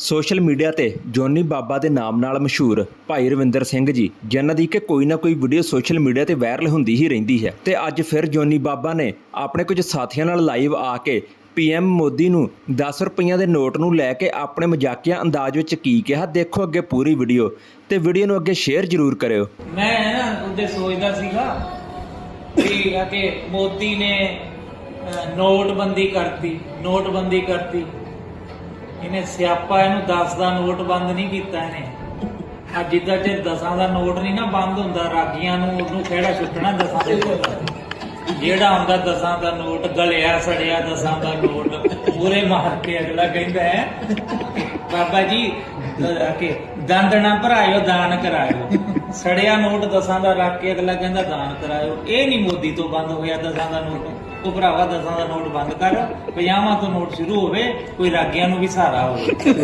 Social media ਤੇ ਜੋਨੀ ਬਾਬਾ ਦੇ ਨਾਮ ਨਾਲ ਮਸ਼ਹੂਰ ਭਾਈ ਰਵਿੰਦਰ ਸਿੰਘ ਜੀ, ਜਿਨ੍ਹਾਂ ਦੀ ਕਿ ਕੋਈ ਨਾ ਕੋਈ ਵੀਡੀਓ ਸੋਸ਼ਲ ਮੀਡੀਆ ਤੇ ਵਾਇਰਲ ਹੁੰਦੀ ਹੀ ਰਹਿੰਦੀ ਹੈ। ਤੇ ਅੱਜ ਫਿਰ ਜੋਨੀ ਬਾਬਾ ਨੇ ਆਪਣੇ ਕੁਝ ਸਾਥੀਆਂ ਨਾਲ ਲਾਈਵ ਆ ਕੇ ਪੀਐਮ ਮੋਦੀ ਨੂੰ 10 ਰੁਪਈਆਂ ਦੇ ਨੋਟ ਨੂੰ ਲੈ ਕੇ ਆਪਣੇ ਮਜ਼ਾਕੀਆ ਅੰਦਾਜ਼ ਵਿੱਚ ਕੀ ਕਿਹਾ, ਦੇਖੋ ਅੱਗੇ ਪੂਰੀ ਵੀਡੀਓ ਤੇ ਵੀਡੀਓ ਨੂੰ ਅੱਗੇ ਸ਼ੇਅਰ ਜ਼ਰੂਰ ਕਰਿਓ। ਮੈਂ ਨਾ ਉਹਦੇ ਸੋਚਦਾ ਸੀਗਾ ਕਿ ਆ ਕਿ ਮੋਦੀ ਨੇ ਨੋਟਬੰਦੀ ਕਰਤੀ ਨੋਟਬੰਦੀ ਕਰਤੀ। ਇਹਨੇ ਸਿਆਪਾ ਇਹਨੂੰ 10 ਦਾ ਨੋਟ ਬੰਦ ਨਹੀਂ ਕੀਤਾ ਇਹਨੇ। ਅੱਜ ਜਿੱਦਾਂ ਚ ਦਸਾਂ ਦਾ ਨੋਟ ਨਹੀਂ ਨਾ ਬੰਦ ਹੁੰਦਾ ਰਾਗੀਆਂ ਨੂੰ ਉਹਨੂੰ ਕਿਹੜਾ ਛੁੱਟਣਾ ਦਸਾਂ ਦੇ ਜਿਹੜਾ ਹੁੰਦਾ ਦਸਾਂ ਦਾ ਨੋਟ ਗਲਿਆ ਸੜਿਆ ਦਸਾਂ ਦਾ ਨੋਟ ਪੂਰੇ ਮਾਰ ਕੇ ਅਗਲਾ ਕਹਿੰਦਾ ਹੈ ਬਾਬਾ ਜੀ ਅਹ, ਕਿ ਦੰਦ ਨਾ ਭਰਾਇਓ ਦਾਨ ਕਰਾਇਓ। ਸੜਿਆ ਨੋਟ ਦਸਾਂ ਦਾ ਰੱਖ ਕੇ ਅਗਲਾ ਕਹਿੰਦਾ ਦਾਨ ਕਰਾਇਓ। ਇਹ ਨਹੀਂ ਮੋਦੀ ਤੋਂ ਬੰਦ ਹੋਇਆ ਦਸਾਂ ਦਾ ਨੋਟ। ਉਹ ਭਰਾਵਾ ਦਸਾਂ ਦਾ ਨੋਟ ਬੰਦ ਕਰ 50ਵਾਂ ਤੋਂ ਨੋਟ ਸ਼ੁਰੂ ਹੋਵੇ, ਕੋਈ ਰਾਗੀਆਂ ਨੂੰ ਵੀ ਸਹਾਰਾ ਹੋਵੇ।